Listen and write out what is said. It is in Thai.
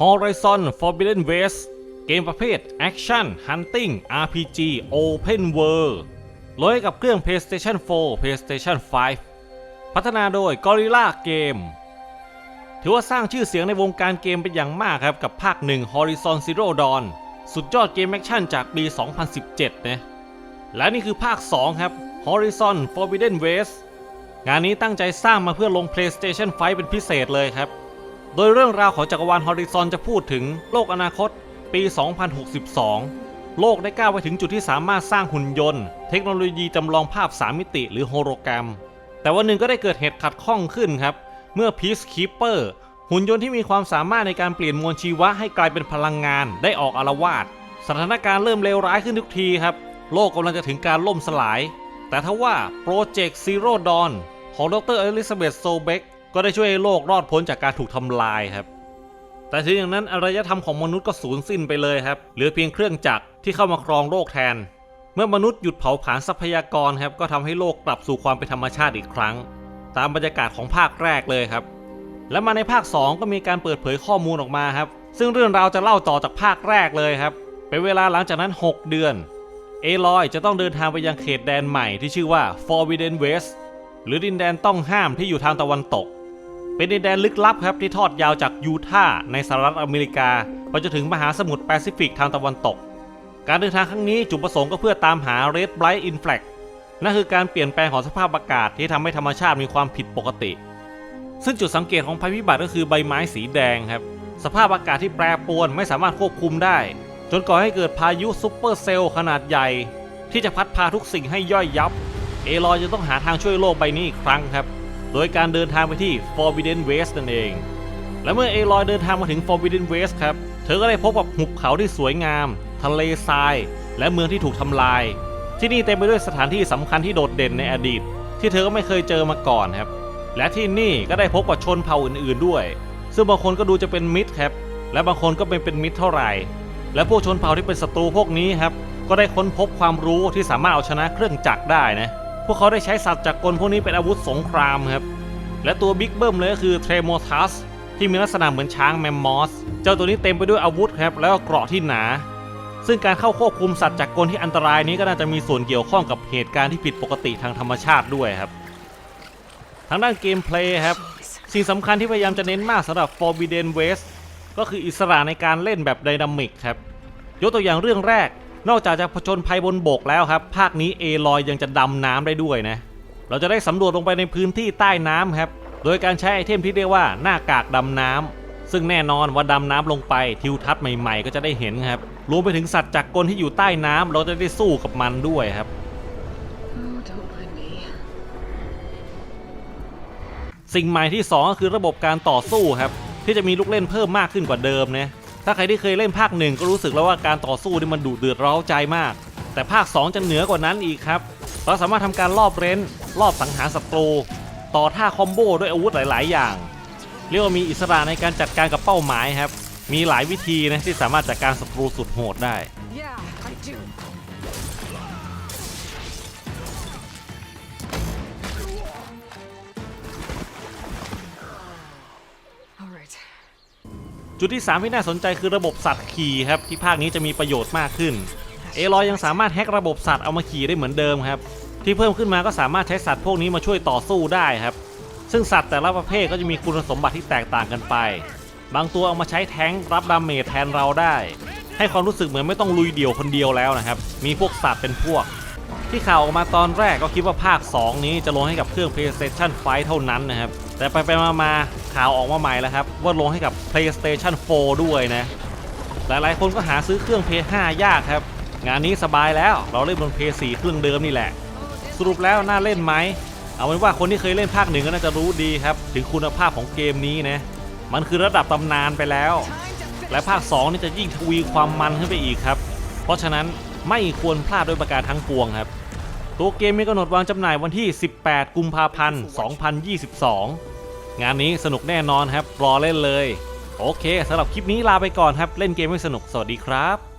Horizon Forbidden West เกมประเภท Action Hunting RPG Open World ลอยกับเครื่อง PlayStation 4 PlayStation 5 พัฒนาโดย Gorilla Game ถือว่าสร้างชื่อเสียงในวงการเกมเป็นอย่างมากครับ กับภาคหนึ่ง Horizon Zero Dawn สุดยอดเกมแอคชั่นจากปี 2017 นะ และนี่คือภาค 2 ครับ Horizon Forbidden West งานนี้ตั้งใจสร้างมาเพื่อลง PlayStation 5 เป็นพิเศษเลยครับ โดยเรื่องราวของจักรวาล Horizon จะพูดถึงโลกอนาคต ปี 2062 โลกได้ก้าวไปถึงจุดที่สามารถสร้างหุ่นยนต์ เทคโนโลยีจำลองภาพ 3 มิติหรือโฮโลแกรม แต่วันหนึ่งก็ได้เกิดเหตุขัดข้องขึ้นครับ เมื่อ Peacekeeper หุ่นยนต์ที่มีความสามารถในการเปลี่ยนมวลชีวะให้กลายเป็นพลังงานได้ออกอารวาสสถานการณ์เริ่มเลวร้ายขึ้นทุกทีครับ โลกกำลังจะถึงการล่มสลาย แต่ทว่าโปรเจกต์ซีโร่ดอนของดรเอลิซาเบธโซเบก ก็ได้ช่วยให้โลกรอดพ้นจากการถูกทำลายครับ แต่ถึงอย่างนั้นอารยธรรมของมนุษย์ก็สูญสิ้นไปเลยครับ เหลือเพียงเครื่องจักรที่เข้ามาครองโลกแทน เมื่อมนุษย์หยุดเผาผลาญทรัพยากรครับ ก็ทำให้โลกกลับสู่ความเป็นธรรมชาติอีกครั้ง ตามบรรยากาศของภาคแรกเลยครับ และมาในภาค 2 ก็มีการเปิดเผยข้อมูลออกมาครับ ซึ่งเรื่องราวจะเล่าต่อจากภาคแรกเลยครับ เป็นเวลาหลังจากนั้น 6 เดือน เอลอยจะต้องเดินทางไปยังเขตแดนใหม่ที่ชื่อว่า Forbidden West หรือดินแดนต้องห้ามที่อยู่ทางตะวันตก เป็นดินแดนลึกลับครับที่ทอดยาวจากยูทาห์ในสหรัฐอเมริกาไปจนถึงมหาสมุทรแปซิฟิกทางตะวันตก การเดินทางครั้งนี้จุดประสงค์ก็เพื่อตามหา Red Bright Inflex นั่นคือการเปลี่ยนแปลงของสภาพอากาศที่ทำให้ธรรมชาติมีความผิดปกติ ซึ่งจุดสังเกตของภัยพิบัติก็คือใบไม้สีแดงครับ สภาพอากาศที่แปรปรวนไม่สามารถควบคุมได้ จนก่อให้เกิดพายุซุปเปอร์เซลล์ขนาดใหญ่ ที่จะพัดพาทุกสิ่งให้ย่อยยับ เอลอยจะต้องหาทางช่วยโลกใบนี้อีกครั้งครับ โดยการเดินทางไปที่ Forbidden West นั่นเอง และเมื่อเอลอยเดินทางมาถึง Forbidden West ครับ เธอก็ได้พบกับหุบเขาที่สวยงาม ทะเลทราย และเมืองที่ถูกทำลาย ที่นี่เต็มไปด้วยสถานที่สำคัญที่โดดเด่นในอดีต ที่เธอก็ไม่เคยเจอมาก่อนครับ และที่นี่ก็ได้พบกับชนเผ่าอื่นๆด้วย ซึ่งบางคนก็ดูจะเป็นมิตรครับ และบางคนก็ไม่เป็นมิตรเท่าไหร่ และพวกชนเผ่าที่เป็นศัตรูพวกนี้ครับ ก็ได้ค้นพบความรู้ที่สามารถเอาชนะเครื่องจักรได้นะ พวกเขาได้ใช้สัตว์จักกลพวกนี้เป็นอาวุธสงครามครับ และตัวบิ๊กเบิ้มเลยก็คือเทรโมทัสที่มีลักษณะเหมือนช้างแมมมอส เจ้าตัวนี้เต็มไปด้วยอาวุธครับแล้วก็เกราะที่หนา ซึ่งการเข้าควบคุมสัตว์จักกลที่อันตรายนี้ก็น่าจะมีส่วนเกี่ยวข้องกับเหตุการณ์ที่ผิดปกติทางธรรมชาติด้วยครับ ทางด้านเกมเพลย์ครับ สิ่งสำคัญที่พยายามจะเน้นมากสำหรับ Forbidden West ก็คืออิสระในการเล่นแบบไดนามิกครับ ยกตัวอย่างเรื่องแรก นอกจากจะผจญภัยบนบกแล้วครับ ภาคนี้เอลอยยังจะดำน้ำได้ด้วยนะ เราจะได้สำรวจลงไปในพื้นที่ใต้น้ำครับ โดยการใช้ไอเทมที่เรียกว่าหน้ากากดำน้ำซึ่งแน่นอนว่าดำน้ำลงไปทิวทัศน์ใหม่ๆ ก็จะได้เห็นครับ รวมไปถึงสัตว์จักรกลที่อยู่ใต้น้ำเราจะได้สู้กับมันด้วยครับ Oh, don't mind me. สิ่งใหม่ที่ 2 ก็คือระบบการต่อสู้ครับ ที่จะมีลูกเล่นเพิ่มมากขึ้นกว่าเดิมนะ ถ้าใครที่เคยเล่นภาคหนึ่งก็รู้สึกแล้วว่าการต่อสู้นี่มันดุเดือดร้าใจมาก แต่ภาค 2 จะเหนือกว่านั้นอีกครับ เราสามารถทำการรอบเร้นรอบสังหารศัตรูต่อท่าคอมโบด้วยอาวุธหลาย ๆ อย่าง เรียกว่ามีอิสระในการจัดการกับเป้าหมายครับ มีหลายวิธีนะที่สามารถจัดการศัตรูสุดโหดได้ Yeah, จุดที่ 3 ที่น่าสนใจคือระบบสัตว์ขี่ครับที่ภาคนี้จะมีประโยชน์มากขึ้นเอลอยยังสามารถแฮกระบบสัตว์เอามาขี่ได้เหมือนเดิมครับที่เพิ่มขึ้นมาก็สามารถใช้สัตว์พวกนี้มาช่วยต่อสู้ได้ครับ ซึ่งสัตว์แต่ละประเภทก็จะมีคุณสมบัติที่แตกต่างกันไป บางตัวเอามาใช้แท้งรับดาเมจแทนเราได้ ให้ความรู้สึกเหมือนไม่ต้องลุยเดี่ยวคนเดียวแล้วนะครับ มีพวกสัตว์เป็นพวก ที่ข่าวออกมาตอนแรกก็คิดว่าภาค 2 นี้จะลงให้กับเครื่อง PlayStation 5 เท่านั้นนะครับ แต่ไปไปมามา ข่าวออกมาใหม่แล้วครับ ว่าลงให้กับ PlayStation 4 ด้วยนะ หลายๆ คนก็หาซื้อเครื่อง PS 5 ยากครับ งานนี้สบายแล้วเราเล่นบน PS 4 เครื่องเดิมนี่แหละ สรุปแล้วน่าเล่นไหม เอาเป็นว่าคนที่เคยเล่นภาคหนึ่งก็น่าจะรู้ดีครับ ถึงคุณภาพของเกมนี้นะ มันคือระดับตำนานไปแล้ว และภาค 2 นี่จะยิ่งทวีความมันขึ้นไปอีกครับ เพราะฉะนั้นไม่ควรพลาดด้วยประการทั้งปวงครับ ตัวเกมมีกำหนดวางจำหน่ายวันที่ 18 กุมภาพันธ์ 2022 งานนี้สนุกแน่นอนครับ รอเล่นเลย โอเคสำหรับคลิปนี้ลาไปก่อนครับ เล่นเกมให้สนุก สวัสดีครับ